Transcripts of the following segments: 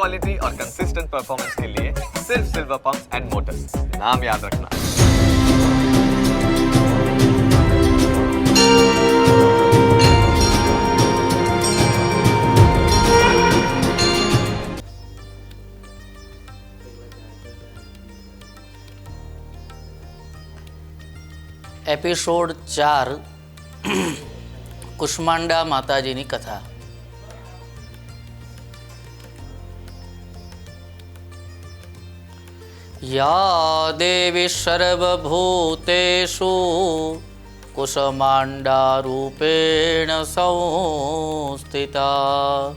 Quality और consistent performance के लिए सिर्फ सिल्वर पंप्स एंड मोटर्स नाम याद रखना એપિસોડ ચાર કુષ્માંડા માતાજીની કથા યા દેવી સર્વભૂતેષુ કુશમાંડારૂપેણ સંસ્થિતા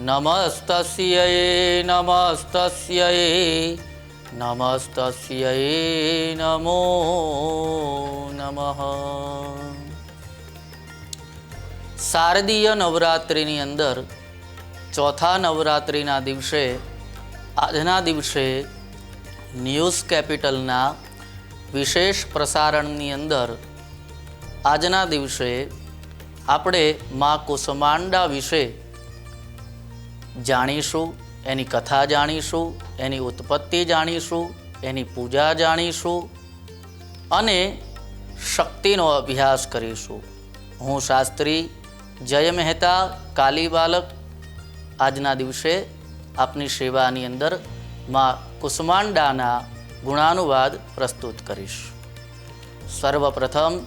નમસ્તસ્યૈ નમસ્તસ્યૈ નમસ્તસ્યૈ નમો નમઃ શારદીય નવરાત્રિની અંદર ચોથા નવરાત્રિના દિવસે આજના દિવસે ન્યૂઝ કેપિટલના વિશેષ પ્રસારણની અંદર આજના દિવસે આપણે મા કુસમાંડા વિશે જાણીશું, એની કથા જાણીશું, એની ઉત્પત્તિ જાણીશું, એની પૂજા જાણીશું અને શક્તિનો અભ્યાસ કરીશું. હું શાસ્ત્રી જય મહેતા, કાલી બાલક. આજના દિવસે આપની સેવાની અંદર માં કુષ્માંડાના ગુણાનુવાદ પ્રસ્તુત કરીશ. સર્વપ્રથમ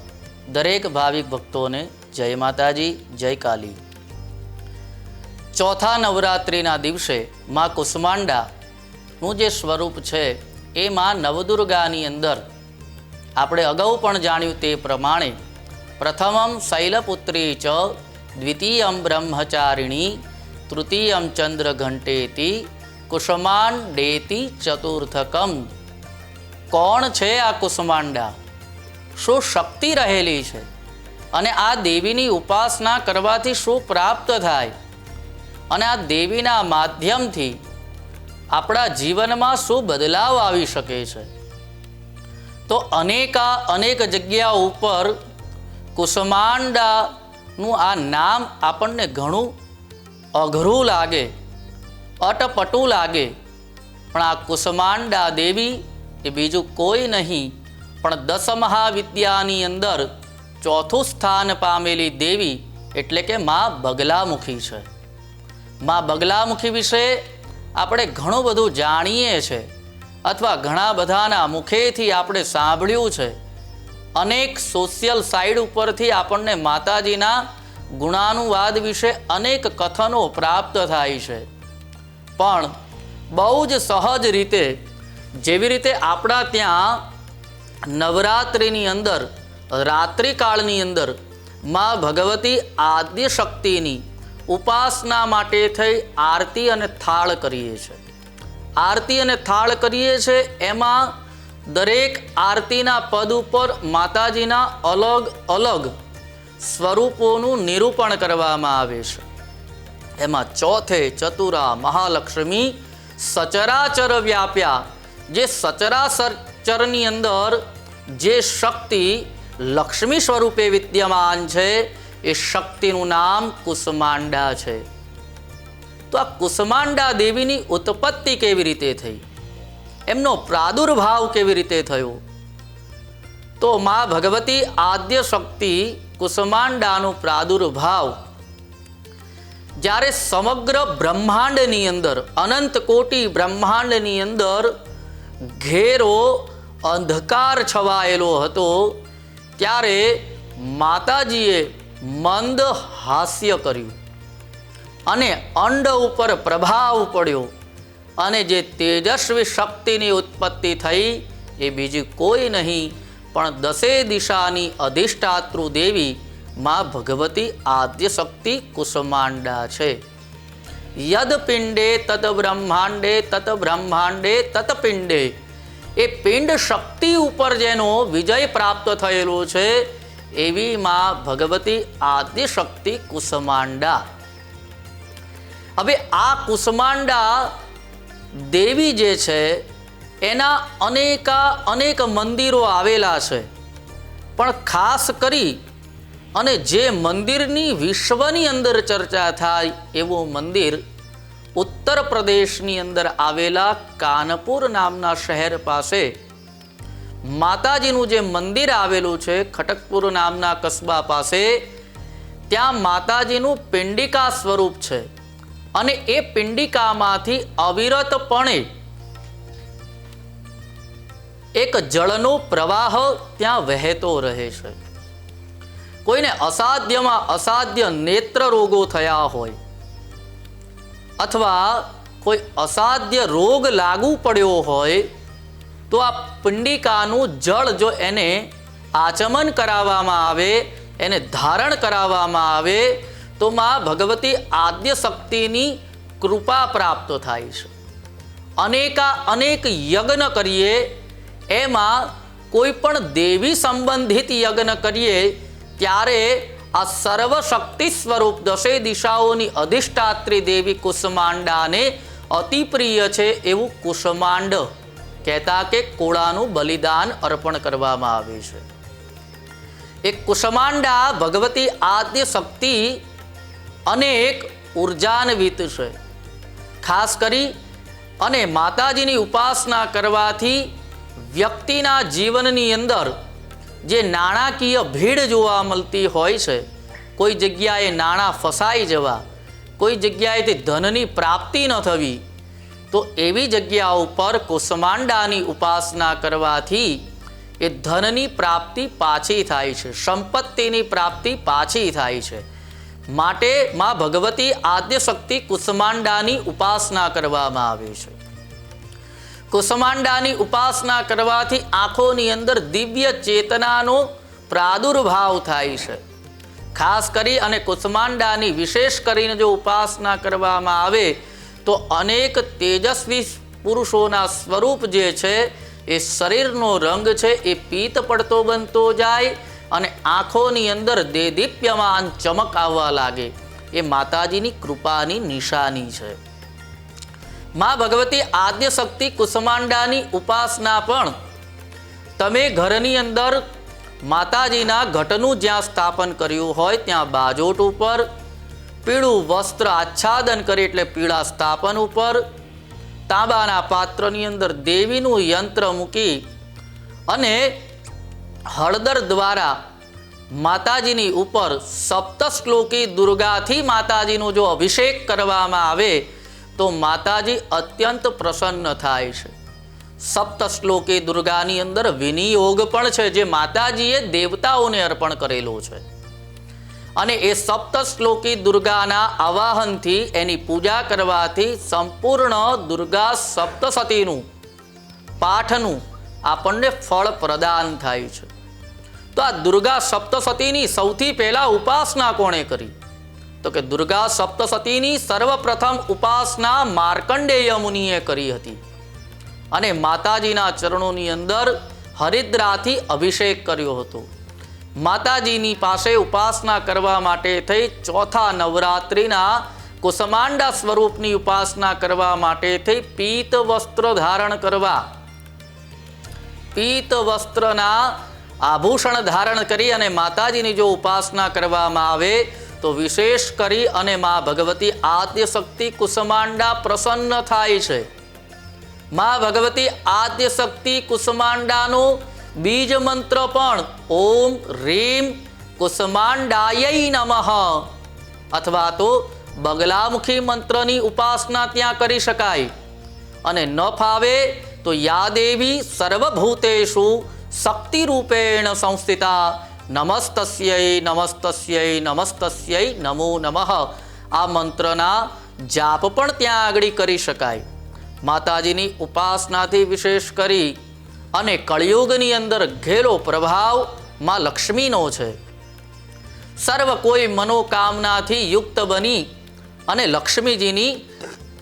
દરેક ભાવિક ભક્તોને જય માતાજી, જય કાલી. ચોથા નવરાત્રિના દિવસે માં કુષ્માંડાનું જે સ્વરૂપ છે, એ માં નવદુર્ગાની અંદર, આપણે અગાઉ પણ જાણ્યું તે પ્રમાણે, પ્રથમમ શૈલપુત્રી ચ, દ્વિતીયમ બ્રહ્મચારિણી, તૃતીયમ ચંદ્ર કુસમાંડેતી ચતુર્થકમ. કોણ છે આ કુસમાંડા? શું શક્તિ રહેલી છે? અને આ દેવીની ઉપાસના કરવાથી શું પ્રાપ્ત થાય? અને આ દેવીના માધ્યમથી આપણા જીવનમાં શું બદલાવ આવી શકે છે? તો અનેકા, અનેક જગ્યા ઉપર કુસમાંડાનું આ નામ આપણને ઘણું અઘરું લાગે. અટપટું લાગે. પણ આ કુસમાંડા દેવી એ બીજું કોઈ નહીં. પણ દસ મહાવિદ્યાની અંદર ચોથું સ્થાન પામેલી દેવી એટલે કે મા બગલામુખી છે. મા બગલામુખી વિશે આપણે ઘણું બધું જાણીએ છે અથવા ઘણા બધાના મુખેથી આપણે સાંભળ્યું છે. અનેક સોશિયલ સાઇડ ઉપરથી આપણને માતાજીના ગુણાનુવાદ વિશે અનેક કથનો પ્રાપ્ત થાય છે. પણ બહુ જ સહજ રીતે, જેવી રીતે આપણા ત્યાં નવરાત્રિની અંદર, રાત્રિકાળની અંદર મા ભગવતી આદ્ય શક્તિની ઉપાસના માટે થઈ આરતી અને થાળ કરીએ છીએ આરતી અને થાળ કરીએ છીએ એમાં દરેક આરતીના પદ ઉપર માતાજીના અલગ અલગ સ્વરૂપોનું નિરૂપણ કરવામાં આવે છે. એમાં ચોથે ચતુરા મહાલક્ષ્મી સચરાચર વ્યાપ્યા. જે સચરાચરની અંદર જે શક્તિ લક્ષ્મી સ્વરૂપે વિદ્યમાન છે, એ શક્તિનું નામ કુસમાંડા છે. તો આ કુસમાંડા દેવીની ઉત્પત્તિ કેવી રીતે થઈ? એમનો પ્રાદુર્ભાવ કેવી રીતે થયો? તો મા ભગવતી આદ્ય શક્તિ કુસમાંડાનો પ્રાદુર્ભાવ જ્યારે સમગ્ર બ્રહ્માંડની અંદર, અનંત કોટી બ્રહ્માંડની અંદર ઘેરો અંધકાર છવાયેલો હતો, ત્યારે માતાજીએ મંદ હાસ્ય કર્યું અને અંડ ઉપર પ્રભાવ પડ્યો અને જે તેજસ્વી શક્તિની ઉત્પત્તિ થઈ એ બીજી કોઈ નહીં, પણ દસે દિશાની અધિષ્ઠાતૃ દેવી મા ભગવતી આદ્ય શક્તિ કુસમાંડા છે. યદ પિંડે તદ બ્રહ્માંડે તત બ્રહ્માંડે, તત પિંડે. એ પિંડ શક્તિ ઉપર જેનો વિજય પ્રાપ્ત થયેલો છે, એવી માં ભગવતી આદ્ય શક્તિ કુસમાંડા. હવે આ કુસમાંડા દેવી જે છે, એના અનેકા અનેક મંદિરો આવેલા છે. પણ ખાસ કરી અને જે મંદિરની વિશ્વની અંદર ચર્ચા થાય એવું મંદિર ઉત્તર પ્રદેશની અંદર આવેલા કાનપુર નામના શહેર પાસે માતાજીનું જે મંદિર આવેલું છે, ખટકપુર નામના કસ્બા પાસે, ત્યાં માતાજીનું પિંડિકા સ્વરૂપ છે. અને એ પિંડિકામાંથી અવિરતપણે એક જળનો પ્રવાહ ત્યાં વહેતો રહે છે. કોઈને અસાધ્યમાં અસાધ્ય નેત્ર રોગો થયા હોય અથવા કોઈ અસાધ્ય રોગ લાગુ પડ્યો હોય, તો આ પિંડિકાનું જળ જો એને આચમન કરાવવામાં આવે, એને ધારણ કરાવવામાં આવે, તો માં ભગવતી આદ્ય શક્તિની કૃપા પ્રાપ્ત થાય છે. અનેકા અનેક યજ્ઞ કરીએ, એમાં કોઈ પણ દેવી સંબંધિત યજ્ઞ કરીએ ત્યારે આ સર્વશક્તિ સ્વરૂપ દશે દિશાઓની અધિષ્ઠાત્રી દેવી કુષ્માંડાને અતિ પ્રિય છે એવું કુસમાંડ કહેતા કે કોળાનું બલિદાન અર્પણ કરવામાં આવે છે. એ કુસમાંડા ભગવતી આદ્ય શક્તિ અનેક ઉર્જાન્વિત છે. ખાસ કરી અને માતાજીની ઉપાસના કરવાથી વ્યક્તિના જીવનની અંદર જે નાણાકીય ભીડ જોવા મળતી હોય છે, કોઈ જગ્યાએ નાણાં ફસાઈ જવા, કોઈ જગ્યાએથી ધનની પ્રાપ્તિ ન થવી, તો એવી જગ્યા ઉપર કુષ્માંડાની ઉપાસના કરવાથી એ ધનની પ્રાપ્તિ પાછી થાય છે, સંપત્તિની પ્રાપ્તિ પાછી થાય છે. માટે માં ભગવતી આદ્ય શક્તિ કુસમાંડાની ઉપાસના કરવામાં આવે છે. કુસમાંડાની ઉપાસના કરવાથી આંખોની અંદર દિવ્ય ચેતનાનો પ્રાદુર્ભાવ થાય છે. ખાસ કરી અને કુસમાંડાની વિશેષ કરીને જો ઉપાસના કરવામાં આવે, તો અનેક તેજસ્વી પુરુષોના સ્વરૂપ જે છે, એ શરીરનો રંગ છે, એ પીત પડતો બનતો જાય અને આંખોની અંદર દેદીપ્યમાન ચમક આવવા લાગે. એ માતાજીની કૃપાની નિશાની છે. માં ભગવતી આદ્ય શક્તિ કુસમાંડાની ઉપાસના પણ. તમે ઘરની અંદર માતાજીના ઘટનું જ્યાં સ્થાપન કર્યું હોય ત્યાં બાજોટ ઉપર, પીળું વસ્ત્ર આચ્છાદન કરી એટલે પીળા સ્થાપન ઉપર, તાંબાના પાત્રની અંદર દેવીનું યંત્ર મૂકી અને હળદર દ્વારા માતાજીની ઉપર સપ્તશ્લોકી દુર્ગાથી માતાજીનો જો અભિષેક કરવામાં આવે તો માતાજી અત્યંત પ્રસન્ન થાય છે. સપ્ત શ્લોકી દુર્ગાની અંદર વિનિયોગ પણ છે, જે માતાજીએ દેવતાઓને અર્પણ કરેલો છે. અને એ સપ્ત શ્લોકી દુર્ગાના આવાહનથી, એની પૂજા કરવાથી સંપૂર્ણ દુર્ગા સપ્તસતીનું, પાઠનું આપણને ફળ પ્રદાન થાય છે. તો આ દુર્ગા સપ્તસતીની સૌથી પહેલાં ઉપાસના કોણે કરી? તો કે દુર્ગા સપ્તસતીની સર્વપ્રથમ ઉપાસના માર્કંડેય મુનિએ કરી હતી. અને માતાજીના ચરણોની અંદર હરિદ્રાથી અભિષેક કર્યો હતો. માતાજીની પાસે ઉપાસના કરવા માટે થઈ ચોથા નવરાત્રિના કુસમાંડા સ્વરૂપની ઉપાસના કરવા માટે થઈ પીત વસ્ત્ર ધારણ કરવા. પીત વસ્ત્રના આભૂષણ ધારણ કરી અને માતાજીની જો ઉપાસના કરવામાં આવે તો વિશેષ કરી અને મા ભગવતી આદ્યશક્તિ કુસમાંડા પ્રસન્ન થાય છે. મા ભગવતી આદ્યશક્તિ કુસમાંડાનો બીજ મંત્ર પણ ઓમ રીમ કુસમાંડાય નમઃ. અથવા તો બગલામુખી મંત્રની ઉપાસના ત્યાં કરી શકાય. અને ન ફાવે તો યા દેવી શક્તિરૂપેણ શક્તિ સંસ્થિતા નમસ્તસ્યૈ નમસ્તસ્યય નમસ્તસ્યય નમો નમઃ. આ મંત્રના જાપ પણ ત્યાં આગળ કરી શકાય. માતાજીની ઉપાસનાથી વિશેષ કરી અને કળિયુગની અંદર ઘેરો પ્રભાવમાં લક્ષ્મીનો છે. સર્વ કોઈ મનોકામનાથી યુક્ત બની અને લક્ષ્મીજીની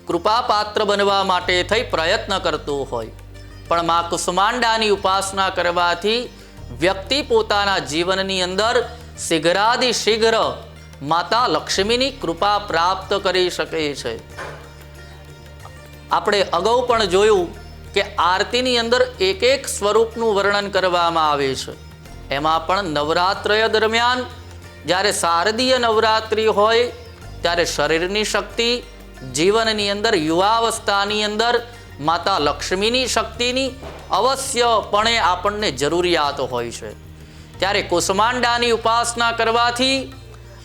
કૃપાપાત્ર બનવા માટે થઈ પ્રયત્ન કરતું હોય. પણ મા કુસુમાંડાની ઉપાસના કરવાથી વ્યક્તિ પોતાના જીવનની અંદર શીઘ્રાદિ શીઘ્ર માતા લક્ષ્મીની કૃપા પ્રાપ્ત કરી શકે છે. આપણે અગાઉ પણ જોયું કે આરતીની અંદર એક એક સ્વરૂપનું વર્ણન કરવામાં આવે છે. એમાં પણ નવરાત્રય દરમિયાન જ્યારે શારદીય નવરાત્રિ હોય, ત્યારે શરીરની શક્તિ, જીવનની અંદર યુવાવસ્થાની અંદર માતા લક્ષ્મીની શક્તિની અવશ્યપણે આપણને જરૂરિયાત હોય છે. ત્યારે કુષ્માંડાની ઉપાસના કરવાથી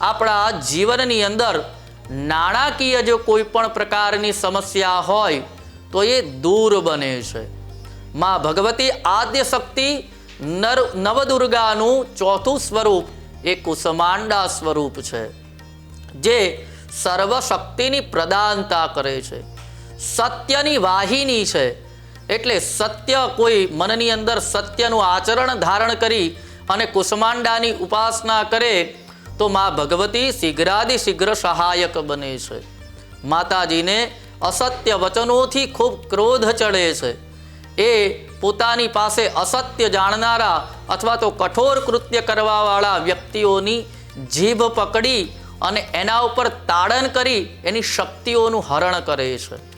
આપણા જીવનની અંદર નાણાકીય જો કોઈ પણ પ્રકારની સમસ્યા હોય, તો એ દૂર બને છે. માં ભગવતી આદ્ય શક્તિ નર નવદુર્ગાનું ચોથું સ્વરૂપ એ કુસમાંડા સ્વરૂપ છે, જે સર્વશક્તિની પ્રદાનતા કરે છે. સત્યની વાહિની છે એટલે સત્ય કોઈ મનની અંદર સત્યનું આચરણ ધારણ કરી અને કુષ્માંડાની ઉપાસના કરે તો મા ભગવતી શીઘ્રાદિ શીઘ્ર સહાયક બને છે. માતાજીને અસત્ય વચનોથી ખૂબ ક્રોધ ચડે છે. એ પોતાની પાસે અસત્ય જાણનારા અથવા તો કઠોર કૃત્ય કરવાવાળા વ્યક્તિઓની જીભ પકડી અને એના ઉપર તાડન કરી એની શક્તિઓનું હરણ કરે છે.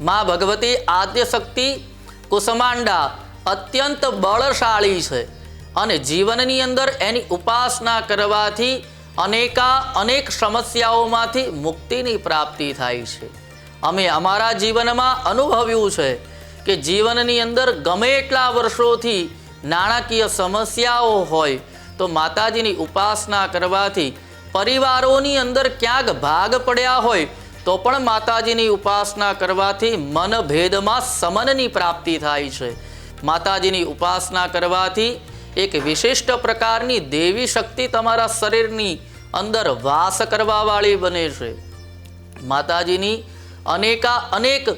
મા ભગવતી આદ્ય શક્તિ કુસમાંડા અત્યંત બળશાળી છે અને જીવનની અંદર એની ઉપાસના કરવાથી અનેકા અનેક સમસ્યાઓમાંથી મુક્તિની પ્રાપ્તિ થાય છે. અમે અમારા જીવનમાં અનુભવ્યું છે કે જીવનની અંદર ગમે એટલા વર્ષોથી નાણાકીય સમસ્યાઓ હોય તો માતાજીની ઉપાસના કરવાથી પરિવારોની અંદર ક્યાંક ભાગ પડ્યા હોય તો પણ માતાજીની ઉપાસના કરવાથી મનભેદમાં સમનની પ્રાપ્તિ થાય છે. માતાજીની ઉપાસના કરવાથી એક વિશિષ્ટ પ્રકારની દેવી શક્તિ તમારા શરીરની અંદર વાસ કરવાવાળી બને છે. માતાજીની અનેકા અનેક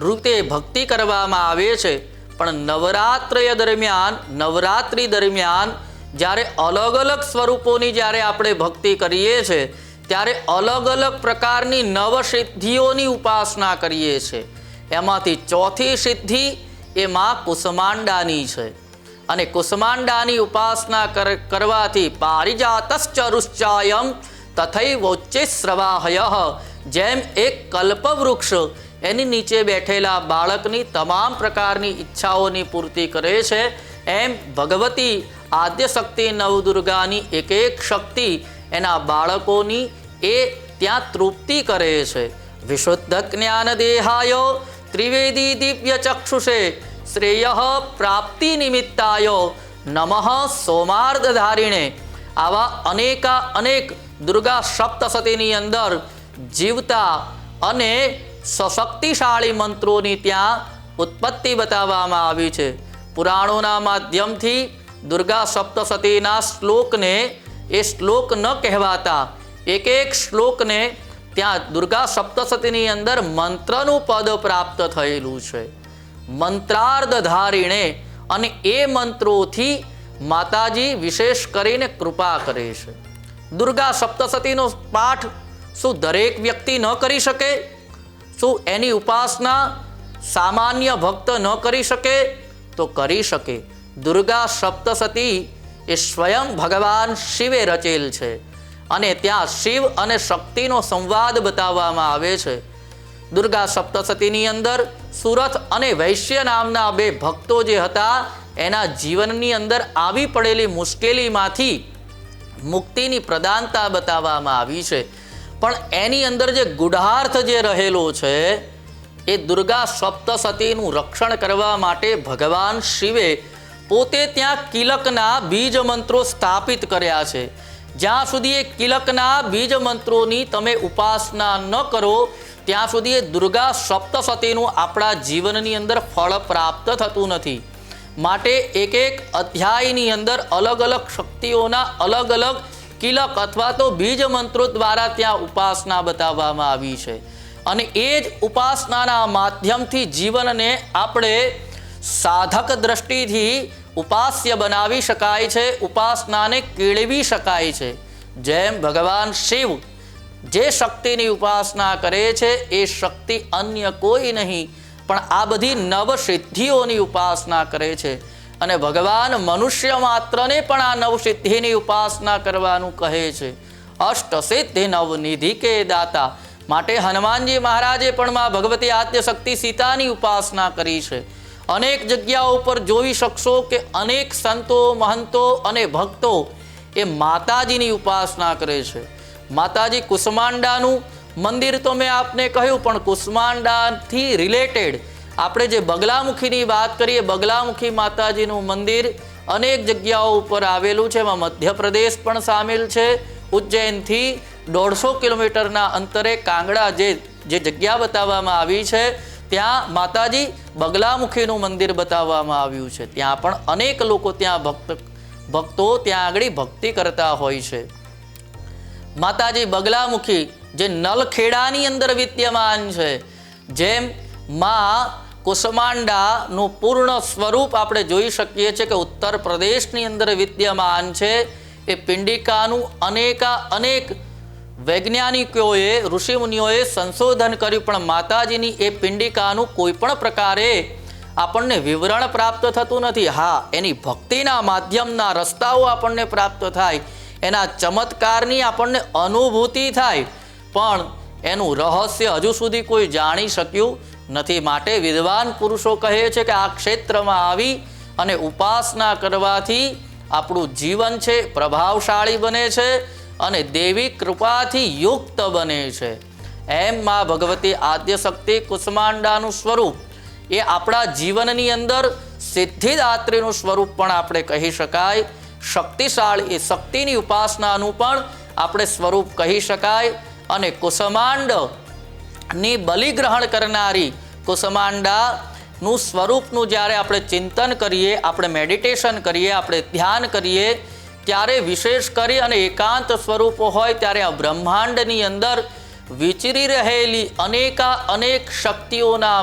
રૂપે ભક્તિ કરવામાં આવે છે, પણ નવરાત્રય દરમિયાન, નવરાત્રિ દરમિયાન જ્યારે અલગ અલગ સ્વરૂપોની જ્યારે આપણે ભક્તિ કરીએ છીએ ત્યારે અલગ અલગ પ્રકારની નવ સિદ્ધિઓની ઉપાસના કરીએ છીએ એમાંથી ચોથી સિદ્ધિ એ માં કુસમાંડાની છે. અને કુસમાંડાની ઉપાસના કર- કરવાથી પારિજાતશ્ચરુશ્ચાયમ તથૈ તથૈવોચ્ચે શ્રવાહય જેમ એક કલ્પવૃક્ષ એની નીચે બેઠેલા બાળકની તમામ પ્રકારની ઈચ્છાઓની પૂર્તિ કરે છે, એમ ભગવતી આદ્ય શક્તિ નવદુર્ગાની એક એક શક્તિ એના બાળકોની એ ત્યાં તૃપ્તિ કરે છે. વિશુદ્ધ જ્ઞાન દેહાય ત્રિવેદી દિવ્ય ચક્ષુષે શ્રેય પ્રાપ્તિ નિમિત્તાય નમઃ સોમાર્ધધારીણે. આવા અનેકા અનેક દુર્ગા સપ્તસતીની અંદર જીવતા અને સશક્તિશાળી મંત્રોની ત્યાં ઉત્પત્તિ બતાવવામાં આવી છે. પુરાણોના માધ્યમથી દુર્ગા સપ્તસતીના શ્લોકને એ શ્લોક ન કહેવાતા. એક એક શ્લોકને ત્યાં દુર્ગા સપ્તસતીની અંદર મંત્રનું પદ પ્રાપ્ત થયેલું છે. મંત્રાર્ધ ધારીણે અને એ મંત્રોથી માતાજી વિશેષ કરીને કૃપા કરે છે. દુર્ગા સપ્તસતીનો પાઠ શું દરેક વ્યક્તિ ન કરી શકે? શું એની ઉપાસના સામાન્ય ભક્ત ન કરી શકે? તો કરી શકે. દુર્ગા સપ્તસતી એ સ્વયં ભગવાન શિવે રચેલ છે. અને ત્યાં શિવ અને શક્તિનો સંવાદ બતાવવામાં આવે છે. દુર્ગા સપ્તસતીની અંદર સુરથ અને વૈશ્ય નામના બે ભક્તો જે હતા, એના જીવનની અંદર આવી પડેલી મુશ્કેલીમાંથી મુક્તિની પ્રદાનતા બતાવવામાં આવી છે. પણ એની અંદર જે ગુઢાર્થ જે રહેલો છે, એ દુર્ગા સપ્તસતીનું રક્ષણ કરવા માટે ભગવાન શિવે પોતે ત્યાં કિલકના બીજ મંત્રો સ્થાપિત કર્યા છે. જ્યાં સુધી એ કિલકના બીજ મંત્રોની તમે ઉપાસના ન કરો, ત્યાં સુધી એ દુર્ગા સપ્તસતીનું આપણા જીવનની અંદર ફળ પ્રાપ્ત થતું નથી. માટે એક એક અધ્યાયની અંદર અલગ અલગ શક્તિઓના અલગ અલગ કિલક અથવા તો બીજ મંત્રો દ્વારા ત્યાં ઉપાસના બતાવવામાં આવી છે. અને એ જ ઉપાસનાના માધ્યમથી જીવનને આપણે સાધક દ્રષ્ટિથી ઉપાસ્ય બનાવી શકાય છે, ઉપાસનાને કેળવી શકાય છે. જેમ ભગવાન શિવ જે શક્તિની ઉપાસના કરે છે, એ શક્તિ અન્ય કોઈ નહીં, પણ આ બધી નવસિદ્ધિઓની ઉપાસના કરે છે. અને ભગવાન મનુષ્ય માત્રને પણ આ નવ સિદ્ધિની ઉપાસના કરવાનું કહે છે. અષ્ટ સિદ્ધિ નવનિધિ કે દાતા. માટે હનુમાનજી મહારાજે પણ માં ભગવતી આદ્ય શક્તિ સીતાની ઉપાસના કરી છે. અનેક જગ્યાઓ ઉપર જોઈ શકશો કે અનેક સંતો, મહંતો અને ભક્તો એ માતાજીની ઉપાસના કરે છે. માતાજી કુસમાંડાનું મંદિર તો મેં આપને કહ્યું, પણ કુષ્માંડાથી રિલેટેડ આપણે જે બગલામુખીની વાત કરીએ, બગલામુખી માતાજીનું મંદિર અનેક જગ્યાઓ ઉપર આવેલું છે. એમાં મધ્યપ્રદેશ પણ સામેલ છે. ઉજ્જૈનથી દોઢસો કિલોમીટરના અંતરે કાંગડા જે જે જગ્યા બતાવવામાં આવી છે ત્યાં માતાજી બગલામુખીનું મંદિર બતાવવામાં આવ્યું છે. ત્યાં પણ અનેક લોકો ત્યાં ભક્ત, ભક્તો ત્યાં આગળ ભક્તિ કરતા હોય છે. માતાજી બગલામુખી જે નલખેડાની અંદર વિદ્યમાન છે, જેમ માં કુસમાંડાનું પૂર્ણ સ્વરૂપ આપણે જોઈ શકીએ છીએ કે ઉત્તર પ્રદેશની અંદર વિદ્યમાન છે. એ પિંડિકાનું અનેકા અનેક વૈજ્ઞાનિકોએ, ઋષિમુનિઓએ સંશોધન કર્યું, પણ માતાજીની એ પિંડિકાનું કોઈ પણ પ્રકારે આપણને વિવરણ પ્રાપ્ત થતું નથી. હા, એની ભક્તિના માધ્યમના રસ્તાઓ આપણને પ્રાપ્ત થાય, એના ચમત્કારની આપણને અનુભૂતિ થાય, પણ એનું રહસ્ય હજુ સુધી કોઈ જાણી શક્યું નથી. માટે વિદ્વાન પુરુષો કહે છે કે આ ક્ષેત્રમાં આવી અને ઉપાસના કરવાથી આપણું જીવન છે, પ્રભાવશાળી બને છે અને દેવી કૃપાથી યુક્ત બને છે. એમ માં ભગવતી આદ્ય શક્તિ કુષ્માંડાનું સ્વરૂપ. એ આપણા જીવનની અંદર સિદ્ધિદાત્રીનું સ્વરૂપ પણ આપણે કહી શકાય. શક્તિશાળી એ શક્તિની ઉપાસનાનું પણ આપણે સ્વરૂપ કહી શકાય. અને કુસમાંડની બલિ કરનારી કુસમાંડાનું સ્વરૂપનું જ્યારે આપણે ચિંતન કરીએ, આપણે મેડિટેશન કરીએ, આપણે ધ્યાન કરીએ ત્યારે વિશેષ કરી અને એકાંત સ્વરૂપો હોય ત્યારે આ બ્રહ્માંડની અંદર વિચરી રહેલી અનેકા અનેક શક્તિઓના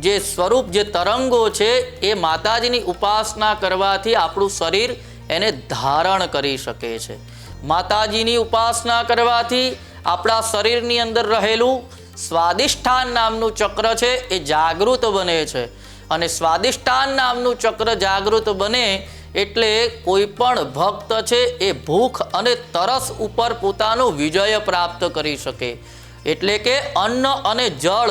જે સ્વરૂપ, જે તરંગો છે, એ માતાજીની ઉપાસના કરવાથી આપણું શરીર એને ધારણ કરી શકે છે. માતાજીની ઉપાસના કરવાથી આપણા શરીરની અંદર રહેલું સ્વાદિષ્ઠાન નામનું ચક્ર છે, એ જાગૃત બને છે. અને સ્વાદિષ્ઠાન નામનું ચક્ર જાગૃત બને એટલે કોઈ પણ ભક્ત છે એ ભૂખ અને તરસ ઉપર પોતાનો વિજય પ્રાપ્ત કરી શકે. એટલે કે અન્ન અને જળ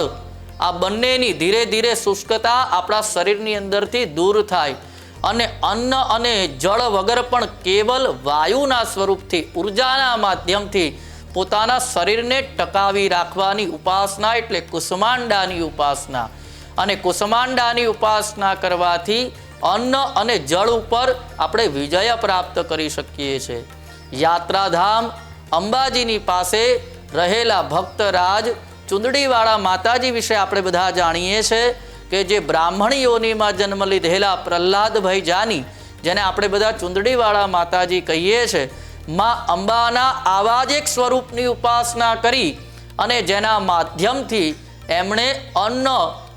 આ બંનેની ધીરે ધીરે શુષ્કતા આપણા શરીરની અંદરથી દૂર થાય અને અન્ન અને જળ વગર પણ કેવલ વાયુના સ્વરૂપથી, ઉર્જાના માધ્યમથી પોતાના શરીરને ટકાવી રાખવાની ઉપાસના એટલે કુસમાંડાની ઉપાસના. અને કુસમાંડાની ઉપાસના કરવાથી અન્ન અને જળ ઉપર આપણે વિજય પ્રાપ્ત કરી શકીએ છીએ યાત્રાધામ અંબાજીની પાસે રહેલા ભક્તરાજ ચુંદડીવાળા માતાજી વિશે આપણે બધા જાણીએ છીએ કે જે બ્રાહ્મણ યોનિમાં જન્મ લીધેલા પ્રહલાદભાઈ જાની, જેને આપણે બધા ચુંદડીવાળા માતાજી કહીએ છીએ માં અંબાના આવા જ એક સ્વરૂપની ઉપાસના કરી અને જેના માધ્યમથી એમણે અન્ન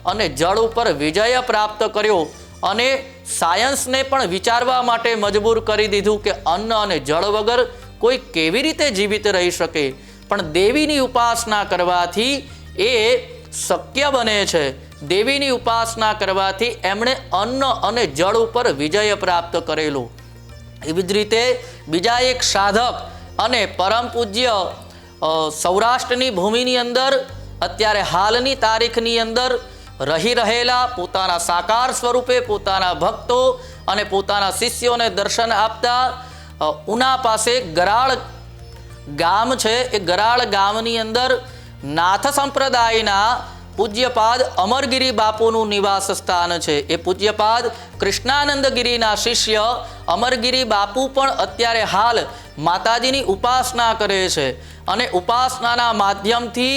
અને જળ ઉપર વિજય પ્રાપ્ત કર્યો અને સાયન્સને પણ વિચારવા માટે મજબૂર કરી દીધું કે અન્ન અને જળ વગર કોઈ કેવી રીતે જીવિત રહી શકે. પણ દેવીની ઉપાસના કરવાથી એ શક્ય બને છે. દેવીની ઉપાસના કરવાથી એમણે અન્ન અને જળ ઉપર વિજય પ્રાપ્ત કરેલો. એવી જ રીતે બીજા એક સાધક અને પરમ પૂજ્ય સૌરાષ્ટ્રની ભૂમિની અંદર, અત્યારે હાલની તારીખની અંદર રહી રહેલા પોતાના સાકાર સ્વરૂપે પોતાના ભક્તો અને પોતાના શિષ્યોને દર્શન આપતા ઉના પાસે ગરાળ ગામ છે. એ ગરાળ ગામની અંદર નાથ સંપ્રદાયના પૂજ્યપાદ અમરગીરી બાપુનું નિવાસ સ્થાન છે. એ પૂજ્યપાદ કૃષ્ણાનંદગીરીના શિષ્ય અમરગીરી બાપુ પણ અત્યારે હાલ માતાજીની ઉપાસના કરે છે અને ઉપાસનાના માધ્યમથી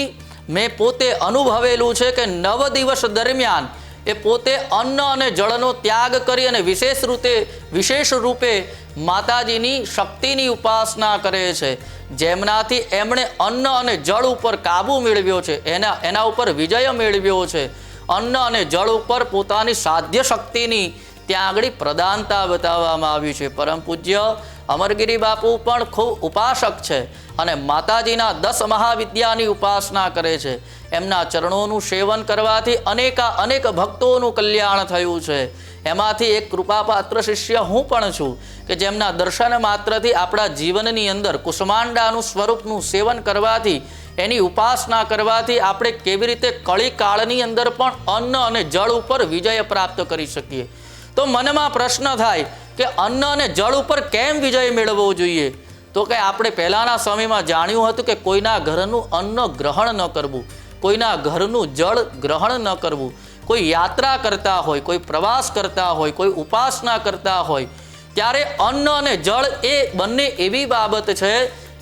મેં પોતે અનુભવેલું છે કે નવ દિવસ દરમિયાન એ પોતે અન્ન અને જળનો ત્યાગ કરી અને વિશેષ રૂપે વિશેષ રૂપે માતાજીની શક્તિની ઉપાસના કરે છે. જેમનાથી એમણે અન્ન અને જળ ઉપર કાબુ મેળવ્યો છે. એના એના ઉપર વિજય મેળવ્યો છે. અન્ન અને જળ ઉપર પોતાની સાધ્ય શક્તિની ત્યાં આગળ પ્રધાનતા બતાવવામાં આવી છે. પરમ પૂજ્ય અમરગીરી બાપુ પણ ખૂબ ઉપાસક છે અને માતાજીના દસ મહાવિદ્યાની ઉપાસના કરે છે. એમના ચરણોનું સેવન કરવાથી અનેકા અનેક ભક્તોનું કલ્યાણ થયું છે. એમાંથી એક કૃપાપાત્ર શિષ્ય હું પણ છું કે જેમના દર્શન માત્રથી આપણા જીવનની અંદર કુષ્માંડાનું સ્વરૂપનું સેવન કરવાથી, એની ઉપાસના કરવાથી આપણે કેવી રીતે કળી કાળની અંદર પણ અન્ન અને જળ ઉપર વિજય પ્રાપ્ત કરી શકીએ. તો મનમાં પ્રશ્ન થાય કે અન્ન અને જળ ઉપર કેમ વિજય મેળવવો જોઈએ? તો કે આપણે પહેલાંના સમયમાં જાણ્યું હતું કે કોઈના ઘરનું અન્ન ગ્રહણ ન કરવું, કોઈના ઘરનું જળ ગ્રહણ ન કરવું. કોઈ યાત્રા કરતા હોય, કોઈ પ્રવાસ કરતા હોય, કોઈ ઉપાસના કરતા હોય. ત્યારે અન્ન અને જળ એ બંને એવી બાબત છે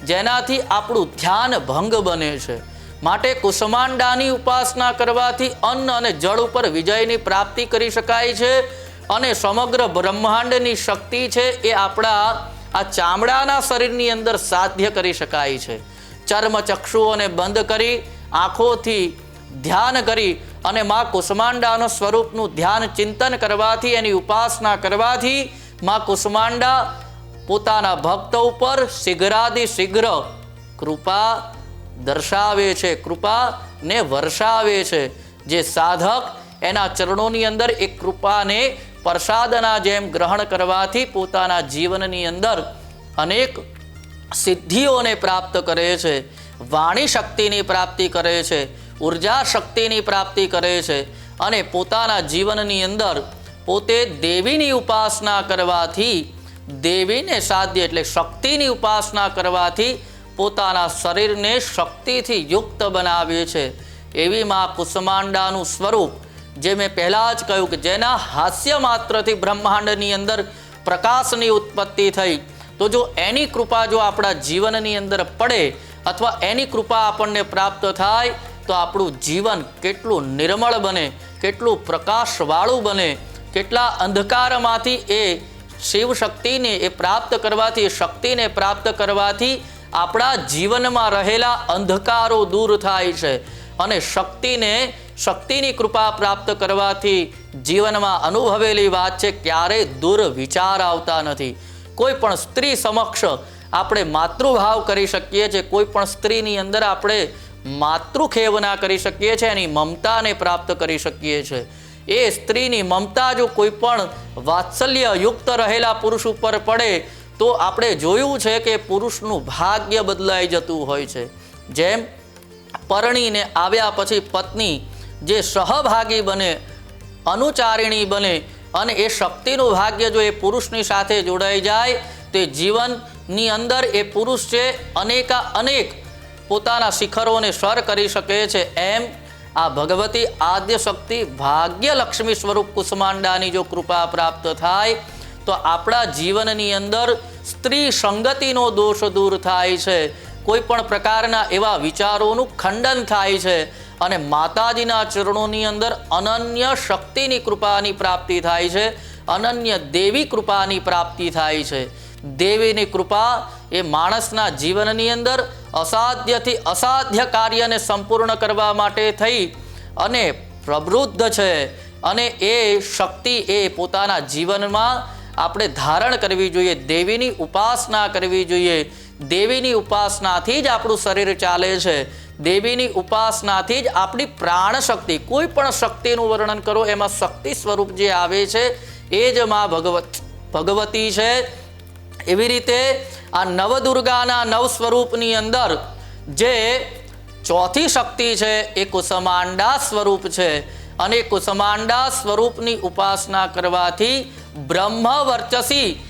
જેનાથી આપણું ધ્યાન ભંગ બને છે. માટે કુસમાંડાની ઉપાસના કરવાથી અન્ન અને જળ ઉપર વિજયની પ્રાપ્તિ કરી શકાય છે. અને સમગ્ર બ્રહ્માંડની શક્તિ છે એ આપણા આ ચામડાના શરીરની અંદર સાધ્ય કરી શકાય છે. ચર્મ ચક્ષુઓને બંધ કરી, આંખોથી ધ્યાન કરી અને મા કુષ્માંડાનો સ્વરૂપનું ધ્યાન ચિંતન કરવાથી, એની ઉપાસના કરવાથી મા કુષ્માંડા પોતાના ભક્ત ઉપર શીઘ્રાદિ શીઘ્ર કૃપા દર્શાવે છે, કૃપાને વર્ષાવે છે. જે સાધક એના ચરણોની અંદર એ કૃપાને પ્રસાદના જેમ ગ્રહણ કરવાથી પોતાના જીવનની અંદર અનેક સિદ્ધિઓને પ્રાપ્ત કરે છે. વાણી શક્તિની પ્રાપ્તિ કરે છે. ઊર્જા શક્તિની પ્રાપ્તિ કરે છે અને પોતાના જીવનની અંદર પોતે દેવીની ઉપાસના કરવાથી દેવીને સાધ્ય એટલે શક્તિની ઉપાસના કરવાથી પોતાના શરીરને શક્તિથી યુક્ત બનાવે છે. એવી માં કુસમાંડાનું સ્વરૂપ જે મેં પહેલાં જ કહ્યું કે જેના હાસ્ય માત્રથી બ્રહ્માંડની અંદર પ્રકાશની ઉત્પત્તિ થઈ. તો જો એની કૃપા જો આપણા જીવનની અંદર પડે અથવા એની કૃપા આપણને પ્રાપ્ત થાય, તો આપણું જીવન કેટલું નિર્મળ બને, કેટલું પ્રકાશવાળું બને, કેટલા અંધકારમાંથી એ શિવ શક્તિને એ પ્રાપ્ત કરવાથી, શક્તિને પ્રાપ્ત કરવાથી આપણા જીવનમાં રહેલા અંધકારો દૂર થાય છે. અને શક્તિને શક્તિની કૃપા પ્રાપ્ત કરવાથી જીવનમાં અનુભવેલી વાત છે, ક્યારેય દૂર વિચાર આવતા નથી. કોઈ પણ સ્ત્રી સમક્ષ આપણે માતૃભાવ કરી શકીએ છીએ, કોઈ પણ સ્ત્રીની અંદર આપણે માતૃખેવના કરી શકીએ છીએ, એની મમતાને પ્રાપ્ત કરી શકીએ છીએ. એ સ્ત્રીની મમતા જો કોઈ પણ વાત્સલ્ય યુક્ત રહેલા પુરુષ ઉપર પડે, તો આપણે જોયું છે કે પુરુષનું ભાગ્ય બદલાઈ જતું હોય છે. જેમ પરણીને આવ્યા પછી પત્ની જે સહભાગી બને, અનુચારિણી બને અને એ શક્તિનું ભાગ્ય જો એ પુરુષની સાથે જોડાઈ જાય, તે જીવનની અંદર એ પુરુષ છે, અનેકા અનેક પોતાના શિખરોને સર કરી શકે છે. એમ આ ભગવતી આદ્ય શક્તિ ભાગ્ય લક્ષ્મી સ્વરૂપ કુષ્માંડાની જો કૃપા પ્રાપ્ત થાય, તો આપણા જીવનની અંદર સ્ત્રી સંગતિનો દોષ દૂર થાય છે. કોઈ પણ પ્રકારના એવા વિચારોનું ખંડન થાય છે. અને માતાજીના ચરણોની અંદર અનન્ય શક્તિની કૃપાની પ્રાપ્તિ થાય છે, અનન્ય દેવી કૃપાની પ્રાપ્તિ થાય છે. દેવીની કૃપા એ માણસના જીવનની અંદર અસાધ્યથી અસાધ્ય કાર્યને સંપૂર્ણ કરવા માટે થઈ અને પ્રવૃદ્ધ છે અને એ શક્તિ એ પોતાના જીવનમાં આપણે ધારણ કરવી જોઈએ, દેવીની ઉપાસના કરવી જોઈએ. દેવીની ઉપાસનાથી જ આપણું શરીર ચાલે છે. દેવીની ઉપાસનાથી જ આપણી પ્રાણ શક્તિ કોઈ પણ શક્તિનું વર્ણન કરો, એમાં શક્તિ સ્વરૂપ જે આવે છે, એ જ માં ભગવત, ભગવતી છે. એવી રીતે આ નવદુર્ગાના નવ સ્વરૂપની અંદર જે ચોથી શક્તિ છે, એ કુસમાંડા સ્વરૂપ છે. અને કુસમાંડા સ્વરૂપની ઉપાસના કરવાથી બ્રહ્મ વર્ચસી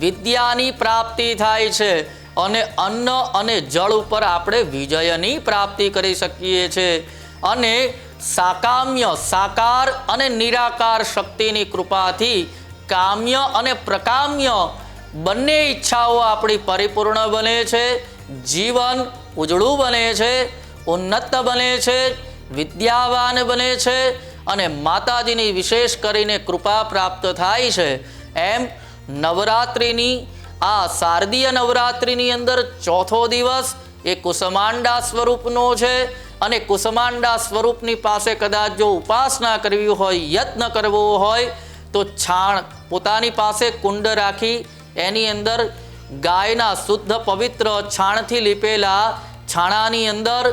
વિદ્યાની પ્રાપ્તિ થાય છે. અને અન્ન અને જળ ઉપર આપણે વિજયની પ્રાપ્તિ કરી શકીએ છીએ અને સાકામ્ય, સાકાર અને નિરાકાર શક્તિની કૃપાથી કામ્ય અને પ્રકામ્ય બંને ઈચ્છાઓ આપણી પરિપૂર્ણ બને છે. જીવન ઉજળું બને છે, ઉન્નત બને છે, વિદ્યાવાન બને છે અને માતાજીની વિશેષ કરીને કૃપા પ્રાપ્ત થાય છે. એમ નવરાત્રિની આ શારદીય નવરાત્રિની અંદર ચોથો દિવસ એ કુસમાંડા સ્વરૂપનો છે અને કુસમાંડા સ્વરૂપની પાસે કદાચ જો ઉપાસના કરવી હોય, યત્ન કરવો હોય, તો છાણ પોતાની પાસે કુંડ રાખી એની અંદર ગાયના શુદ્ધ પવિત્ર છાણથી લીપેલા છાણાની અંદર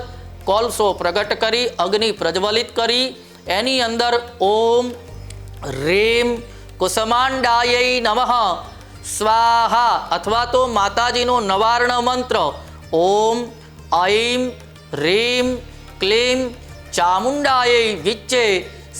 કોલસો પ્રગટ કરી, અગ્નિ પ્રજ્વલિત કરી, એની અંદર ઓમ, રેમ, કુસમાંડાય નમઃ સ્વાહા અથવા તો માતાજીનો નવાર્ણ મંત્ર. ઓમ ઐમ રીમ, ક્લીમ, ચામુંડાય વિચ્ચે.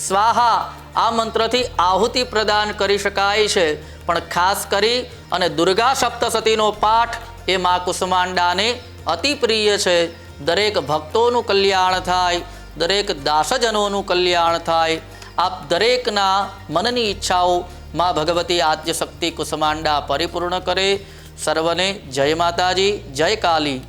સ્વાહા આ મંત્રથી આહુતિ પ્રદાન કરી શકાય છે. પણ ખાસ કરી અને દુર્ગા સપ્તસતીનો પાઠ એ મા કુસમાંડાને અતિ પ્રિય છે. દરેક ભક્તોનું કલ્યાણ થાય, દરેક દાસજનોનું કલ્યાણ થાય. આપ દરેકના મનની ઈચ્છાઓ મા ભગવતી આદ્ય શક્તિ કુસમાંડા પરિપૂર્ણ કરે. સર્વને જય માતાજી જય કાલી.